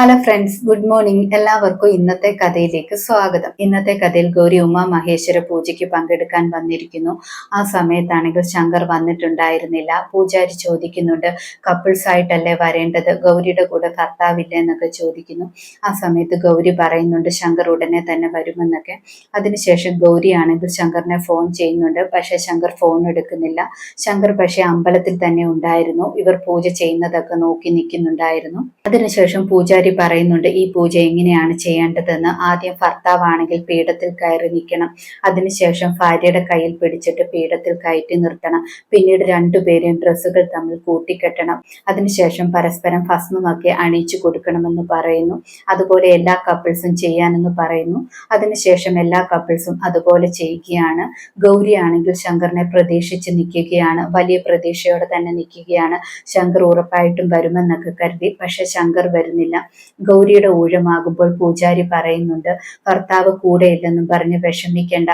Hello friends good morning. എല്ലാവർക്കും ഇന്നത്തെ കഥയിലേക്ക് സ്വാഗതം. ഇന്നത്തെ കഥയിൽ ഗൗരി ഉമ മഹേശ്വര പൂജയ്ക്ക് പങ്കെടുക്കാൻ വന്നിരിക്കുന്നു. ആ സമയത്താണെങ്കിൽ ശങ്കർ വന്നിട്ടുണ്ടായിരുന്നില്ല. പൂജാരി ചോദിക്കുന്നുണ്ട് കപ്പിൾസ് ആയിട്ടല്ലേ വരേണ്ടത്? ഗൗരിയുടെ കൂടെ കർത്താവില്ല എന്നൊക്കെ ചോദിക്കുന്നു. ആ സമയത്ത് ഗൗരി പറയുന്നുണ്ട് ശങ്കർ ഉടനെ തന്നെ വരുമെന്നൊക്കെ. അതിനുശേഷം ഗൗരി ആണെങ്കിൽ ശങ്കറിനെ ഫോൺ ചെയ്യുന്നുണ്ട് പക്ഷെ ശങ്കർ ഫോൺ എടുക്കുന്നില്ല. ശങ്കർ പക്ഷേ അമ്പലത്തിൽ തന്നെ ഉണ്ടായിരുന്നു. ഇവർ പൂജ ചെയ്യുന്നതൊക്കെ നോക്കി നിൽക്കുന്നുണ്ടായിരുന്നു. അതിനുശേഷം പൂജാരി പൂജാരി പറയുന്നുണ്ട് ഈ പൂജ എങ്ങനെയാണ് ചെയ്യേണ്ടതെന്ന് ആദ്യം ഭർത്താവാണെങ്കിൽ പീഠത്തിൽ കയറി നിൽക്കണം. അതിനുശേഷം ഭാര്യയുടെ കയ്യിൽ പിടിച്ചിട്ട് പീഠത്തിൽ കയറ്റി നിർത്തണം. പിന്നീട് രണ്ടുപേരെയും ഡ്രസ്സുകൾ തമ്മിൽ കൂട്ടിക്കെട്ടണം. അതിനുശേഷം പരസ്പരം ഭസ്മമൊക്കെ അണിയിച്ചു കൊടുക്കണമെന്ന് പറയുന്നു. അതുപോലെ എല്ലാ കപ്പിൾസും ചെയ്യാനെന്ന് പറയുന്നു. അതിനുശേഷം എല്ലാ കപ്പിൾസും അതുപോലെ ചെയ്യുകയാണ് ഗൗരിയാണെങ്കിൽ ശങ്കറിനെ പ്രതീക്ഷിച്ച് നിൽക്കുകയാണ്. വലിയ പ്രതീക്ഷയോടെ തന്നെ നിൽക്കുകയാണ്. ശങ്കർ ഉറപ്പായിട്ടും വരുമെന്നൊക്കെ കരുതി. പക്ഷെ ശങ്കർ വരുന്നില്ല. ഗൗരിയുടെ ഊഴമാകുമ്പോൾ പൂജാരി പറയുന്നുണ്ട് ഭർത്താവ് കൂടെയില്ലെന്നും പറഞ്ഞ് വിഷമിക്കേണ്ട.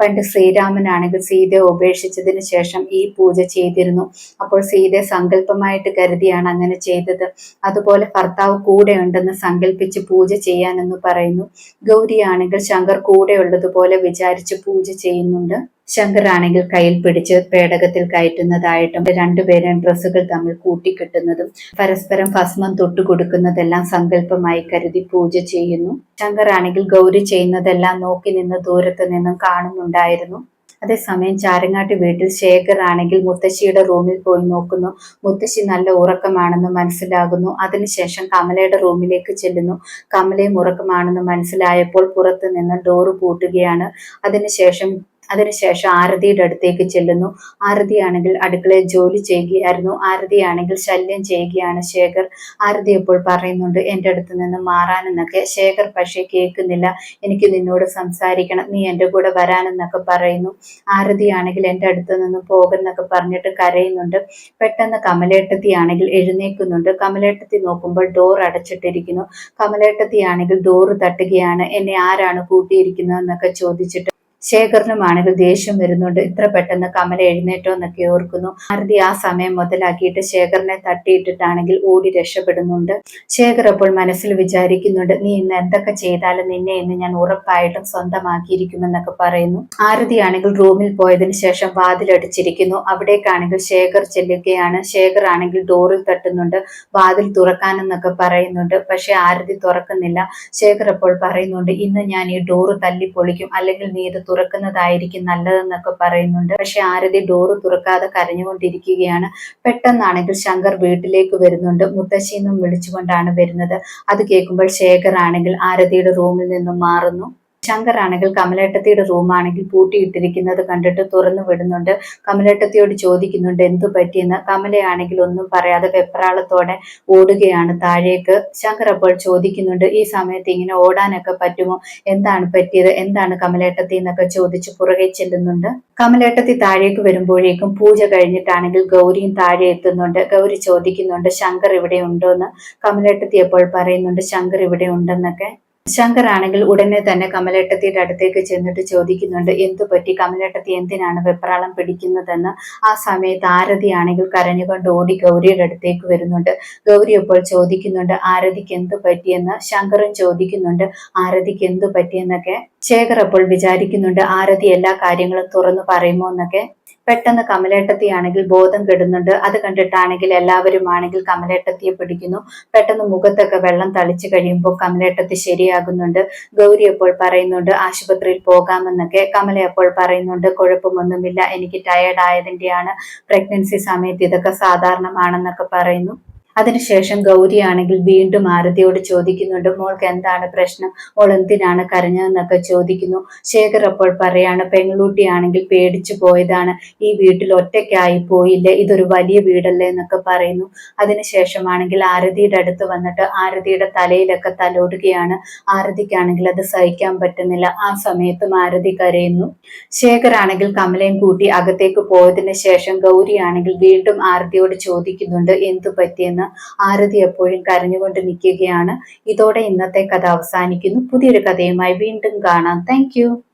പണ്ട് ശ്രീരാമനാണെങ്കിൽ സീതയെ ഉപേക്ഷിച്ചതിന് ശേഷം ഈ പൂജ ചെയ്തിരുന്നു. അപ്പോൾ സീതയെ സങ്കല്പമായിട്ട് കരുതിയാണ് അങ്ങനെ ചെയ്തത്. അതുപോലെ ഭർത്താവ് കൂടെ ഉണ്ടെന്ന് സങ്കല്പിച്ച് പൂജ ചെയ്യാനെന്ന് പറയുന്നു. ഗൗരിയാണെങ്കിൽ ശങ്കർ കൂടെയുള്ളതുപോലെ വിചാരിച്ച് പൂജ ചെയ്യുന്നുണ്ട്. ശങ്കർ ആണെങ്കിൽ കയ്യിൽ പിടിച്ച് പേടകത്തിൽ കയറ്റുന്നതായിട്ടും രണ്ടുപേരും ഡ്രസ്സുകൾ തമ്മിൽ കൂട്ടിക്കെട്ടുന്നതും പരസ്പരം ഭസ്മം തൊട്ടു കൊടുക്കുന്നതെല്ലാം സങ്കല്പമായി കരുതി പൂജ ചെയ്യുന്നു. ശങ്കർ ആണെങ്കിൽ ഗൗരി ചെയ്യുന്നതെല്ലാം നോക്കി നിന്ന് ദൂരത്ത് നിന്നും കാണുന്നുണ്ടായിരുന്നു. അതേസമയം ചാരങ്ങാട്ട് വീട്ടിൽ ശേഖർ ആണെങ്കിൽ മുത്തശ്ശിയുടെ റൂമിൽ പോയി നോക്കുന്നു. മുത്തശ്ശി നല്ല ഉറക്കമാണെന്ന് മനസ്സിലാകുന്നു. അതിനുശേഷം കമലയുടെ റൂമിലേക്ക് ചെല്ലുന്നു. കമലയും ഉറക്കമാണെന്ന് മനസ്സിലായപ്പോൾ പുറത്തു നിന്ന് ഡോറ് പൂട്ടുകയാണ്. അതിനുശേഷം അതിനുശേഷം ആരതിയുടെ അടുത്തേക്ക് ചെല്ലുന്നു. ആരതിയാണെങ്കിൽ അടുക്കളയിൽ ജോലി ചെയ്യുകയായിരുന്നു. ആരതിയാണെങ്കിൽ ശല്യം ചെയ്യുകയാണ് ശേഖർ. ആരതി എപ്പോൾ പറയുന്നുണ്ട് എന്റെ അടുത്ത് നിന്ന് മാറാനെന്നൊക്കെ. ശേഖർ പക്ഷേ കേൾക്കുന്നില്ല. എനിക്ക് നിന്നോട് സംസാരിക്കണം. നീ എന്റെ കൂടെ വരാനെന്നൊക്കെ പറയുന്നു. ആരതിയാണെങ്കിൽ എന്റെ അടുത്ത് നിന്ന് പോകുന്നൊക്കെ പറഞ്ഞിട്ട് കരയുന്നുണ്ട്. പെട്ടെന്ന് കമലേട്ടത്തി ആണെങ്കിൽ എഴുന്നേക്കുന്നുണ്ട് കമലേട്ടത്തി നോക്കുമ്പോൾ ഡോർ അടച്ചിട്ടിരിക്കുന്നു. കമലേട്ടത്തി ആണെങ്കിൽ ഡോറ് തട്ടുകയാണ്. എന്നെ ആരാണ് കൂട്ടിയിരിക്കുന്നതെന്നൊക്കെ ചോദിച്ചിട്ട് ശേഖരനുമാണെങ്കിൽ ദേഷ്യം വരുന്നുണ്ട്. ഇത്ര പെട്ടെന്ന് കമല എഴുന്നേറ്റോ എന്നൊക്കെ ഓർക്കുന്നു. ഭാരതി ആ സമയം മുതലാക്കിയിട്ട് ശേഖരനെ തട്ടിയിട്ടിട്ടാണെങ്കിൽ ഓടി രക്ഷപ്പെടുന്നുണ്ട്. ശേഖർ അപ്പോൾ മനസ്സിൽ വിചാരിക്കുന്നുണ്ട് നീ ഇന്ന് എന്തൊക്കെ ചെയ്താലും നിന്നെ ഇന്ന് ഞാൻ ഉറപ്പായിട്ടും സ്വന്തമാക്കിയിരിക്കുമെന്നൊക്കെ പറയുന്നു. ആരതിയാണെങ്കിൽ റൂമിൽ പോയതിനു ശേഷം വാതിലടിച്ചിരിക്കുന്നു. അവിടേക്കാണെങ്കിൽ ശേഖർ ചെല്ലുകയാണ്. ശേഖർ ആണെങ്കിൽ ഡോറിൽ തട്ടുന്നുണ്ട് വാതിൽ തുറക്കാനെന്നൊക്കെ പറയുന്നുണ്ട്. പക്ഷെ ആരതി തുറക്കുന്നില്ല. ശേഖർ അപ്പോൾ പറയുന്നുണ്ട് ഇന്ന് ഞാൻ ഈ ഡോറ് തല്ലി പൊളിക്കും അല്ലെങ്കിൽ നീ ഇത് തുറക്കുന്നതായിരിക്കും നല്ലതെന്നൊക്കെ പറയുന്നുണ്ട്. പക്ഷെ ആരതി ഡോറ് തുറക്കാതെ കരഞ്ഞുകൊണ്ടിരിക്കുകയാണ്. പെട്ടെന്നാണെങ്കിൽ ശങ്കർ വീട്ടിലേക്ക് വരുന്നുണ്ട്. മുത്തശ്ശിന്നും വിളിച്ചുകൊണ്ടാണ് വരുന്നത്. അത് കേൾക്കുമ്പോൾ ശേഖർ ആണെങ്കിൽ ആരതിയുടെ റൂമിൽ നിന്നും മാറുന്നു. ശങ്കർ കമലേട്ടത്തിയുടെ റൂമാണെങ്കിൽ പൂട്ടിയിട്ടിരിക്കുന്നത് കണ്ടിട്ട് തുറന്നു വിടുന്നുണ്ട്. കമലേട്ടത്തിയോട് ചോദിക്കുന്നുണ്ട് എന്തു പറ്റിയെന്ന്? കമലയാണെങ്കിൽ ഒന്നും പറയാതെ വെപ്രാളത്തോടെ ഓടുകയാണ് താഴേക്ക്. ശങ്കർ അപ്പോൾ ചോദിക്കുന്നുണ്ട് ഈ സമയത്ത് ഇങ്ങനെ ഓടാനൊക്കെ പറ്റുമോ? എന്താണ് പറ്റിയത്? എന്താണ് കമലേട്ടത്തി എന്നൊക്കെ ചോദിച്ച് പുറകെ ചെല്ലുന്നുണ്ട്. കമലേട്ടത്തി താഴേക്ക് വരുമ്പോഴേക്കും പൂജ കഴിഞ്ഞിട്ടാണെങ്കിൽ ഗൗരിയും താഴെ എത്തുന്നുണ്ട്. ഗൗരി ചോദിക്കുന്നുണ്ട് ശങ്കർ ഇവിടെ ഉണ്ടോ എന്ന് കമലേട്ടത്തി അപ്പോൾ പറയുന്നുണ്ട് ശങ്കർ ഇവിടെ ഉണ്ടെന്നൊക്കെ. ശങ്കർ ആണെങ്കിൽ ഉടനെ തന്നെ കമലേട്ടത്തിയുടെ അടുത്തേക്ക് ചെന്നിട്ട് ചോദിക്കുന്നുണ്ട് എന്തു പറ്റി കമലേട്ടത്തി എന്തിനാണ് വെപ്രാളം പിടിക്കുന്നതെന്ന്? ആ സമയത്ത് ആരതി ആണെങ്കിൽ കരഞ്ഞുകൊണ്ട് ഓടി ഗൗരിയുടെ അടുത്തേക്ക് വരുന്നുണ്ട്. ഗൗരി അപ്പോൾ ചോദിക്കുന്നുണ്ട് ആരതിക്ക് എന്തു പറ്റിയെന്ന് ശങ്കറും ചോദിക്കുന്നുണ്ട് ആരതിക്ക് എന്തു പറ്റിയെന്നൊക്കെ ശേഖർ അപ്പോൾ വിചാരിക്കുന്നുണ്ട് ആരതി എല്ലാ കാര്യങ്ങളും തുറന്നു പറയുമോ എന്നൊക്കെ. പെട്ടെന്ന് കമലേട്ടത്തിയാണെങ്കിൽ ബോധം കെടുന്നുണ്ട്. അത് കണ്ടിട്ടാണെങ്കിൽ എല്ലാവരും ആണെങ്കിൽ കമലേട്ടത്തിയെ പിടിക്കുന്നു. പെട്ടെന്ന് മുഖത്തൊക്കെ വെള്ളം തളിച്ചു കഴിയുമ്പോൾ കമലേട്ടത്തി ശരിയാകുന്നുണ്ട്. ഗൗരി അപ്പോൾ പറയുന്നുണ്ട് ആശുപത്രിയിൽ പോകാമെന്നൊക്കെ. കമല അപ്പോൾ പറയുന്നുണ്ട് കുഴപ്പമൊന്നുമില്ല. എനിക്ക് ടയേർഡ് ആയതിന്റെയാണ് പ്രഗ്നൻസി സമയത്ത് ഇതൊക്കെ സാധാരണമാണെന്നൊക്കെ പറയുന്നു. അതിനുശേഷം ഗൗരിയാണെങ്കിൽ വീണ്ടും ആരതിയോട് ചോദിക്കുന്നുണ്ട് മോൾക്ക് എന്താണ് പ്രശ്നം? മോൾ എന്തിനാണ് കരഞ്ഞതെന്നൊക്കെ ചോദിക്കുന്നു. ശേഖർ അപ്പോൾ പറയാണ് പെൺകുട്ടിയാണെങ്കിൽ പേടിച്ചു പോയതാണ്. ഈ വീട്ടിൽ ഒറ്റയ്ക്കായി പോയില്ലേ? ഇതൊരു വലിയ വീടല്ലേ? എന്നൊക്കെ പറയുന്നു. അതിനുശേഷമാണെങ്കിൽ ആരതിയുടെ അടുത്ത് വന്നിട്ട് ആരതിയുടെ തലയിലൊക്കെ തലോടുകയാണ്. ആരതിക്കാണെങ്കിൽ അത് സഹിക്കാൻ പറ്റുന്നില്ല. ആ സമയത്തും ആരതി കരയുന്നു. ശേഖർ ആണെങ്കിൽ കമലയും കൂട്ടി അകത്തേക്ക് പോയതിനു ശേഷം ഗൗരിയാണെങ്കിൽ വീണ്ടും ആരതിയോട് ചോദിക്കുന്നുണ്ട് എന്തു പറ്റിയെന്ന്? ആരതി എപ്പോഴും കരഞ്ഞുകൊണ്ട് നിൽക്കുകയാണ്. ഇതോടെ ഇന്നത്തെ കഥ അവസാനിക്കുന്നു. പുതിയൊരു കഥയുമായി വീണ്ടും കാണാം. താങ്ക്